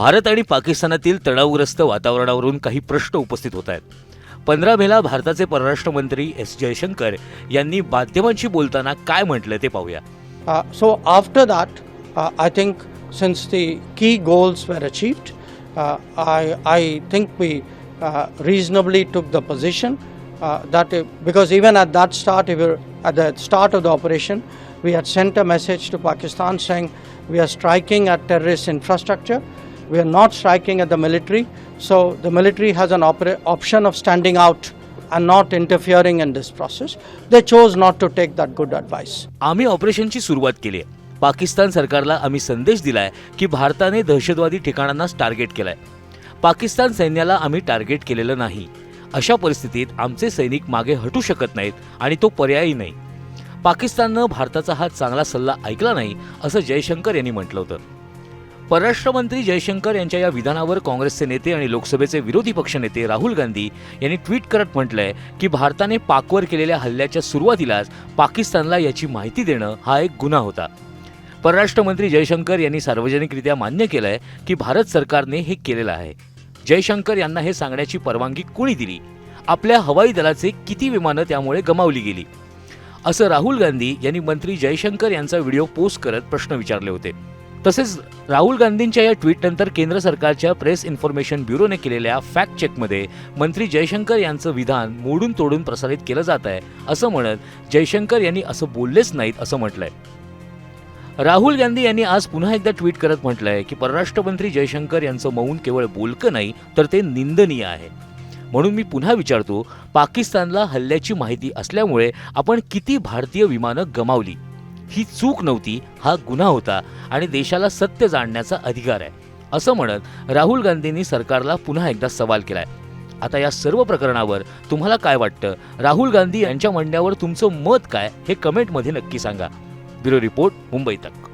भारत आणि पाकिस्तानातील तणावग्रस्त वातावरणावरून काही प्रश्न उपस्थित होत आहेत. पंधरा मेला भारताचे परराष्ट्र मंत्री एस जयशंकर यांनी माध्यमांशी बोलताना काय म्हटलं ते पाहूया. So after that I think since the key goals were achieve I I think we reasonably took the position that because even at that start even at the start of the operation we had sent a message to Pakistan saying we are striking at terrorist infrastructure We are not striking at the military. So the military has an opera- option of standing out and not interfering in this process. They chose not to take that good advice. आम्ही ऑपरेशनची सुरुवात केली आहे पाकिस्तान सरकारला आम्ही संदेश दिलाय की भारताने दहशतवादी ठिकाणांनाच टार्गेट केलंय पाकिस्तान सैन्याला आम्ही टार्गेट केलेलं नाही अशा परिस्थितीत आमचे सैनिक मागे हटू शकत नाहीत आणि तो पर्यायी नाही पाकिस्ताननं भारताचा हा चांगला सल्ला ऐकला नाही असं जयशंकर यांनी म्हटलं होतं परराष्ट्र मंत्री जयशंकर यांच्या या विधानावर काँग्रेसचे नेते आणि लोकसभेचे विरोधी पक्षनेते राहुल गांधी यांनी ट्विट करत म्हटलंय की भारताने पाकवर केलेल्या हल्ल्याच्या सुरुवातीलाच पाकिस्तानला याची माहिती देणं हा एक गुन्हा होता. परराष्ट्र मंत्री जयशंकर यांनी सार्वजनिकरित्या मान्य केलंय की भारत सरकारने हे केलेलं आहे. जयशंकर यांना हे सांगण्याची परवानगी कोणी दिली? आपल्या हवाई दलाचे किती विमानं त्यामुळे गमावली गेली? असं राहुल गांधी यांनी मंत्री जयशंकर यांचा व्हिडिओ पोस्ट करत प्रश्न विचारले होते. तसेच राहुल गांधींच्या या ट्विटनंतर केंद्र सरकारच्या प्रेस इन्फॉर्मेशन ब्युरोने केलेल्या फॅक्ट चेकमध्ये मंत्री जयशंकर यांचं विधान मोडून तोडून प्रसारित केलं जात आहे असं म्हणत जयशंकर यांनी असं बोललेच नाहीत असं म्हटलंय. राहुल गांधी यांनी आज पुन्हा एकदा ट्विट करत म्हटलंय की परराष्ट्र मंत्री जयशंकर यांचं मौन केवळ बोलकं नाही तर ते निंदनीय आहे. म्हणून मी पुन्हा विचारतो पाकिस्तानला हल्ल्याची माहिती असल्यामुळे आपण किती भारतीय विमानं गमावली? ही चूक नव्हती हा गुन्हा होता आणि देशाला सत्य जाणण्याचा अधिकार आहे. असं म्हणत राहुल गांधींनी सरकारला पुन्हा एकदा सवाल केलाय. आता या सर्व प्रकरणावर तुम्हाला काय वाटतं? राहुल गांधी यांच्या म्हणण्यावर तुमचं मत काय? हे कमेंटमध्ये नक्की सांगा. ब्युरो रिपोर्ट मुंबई तक.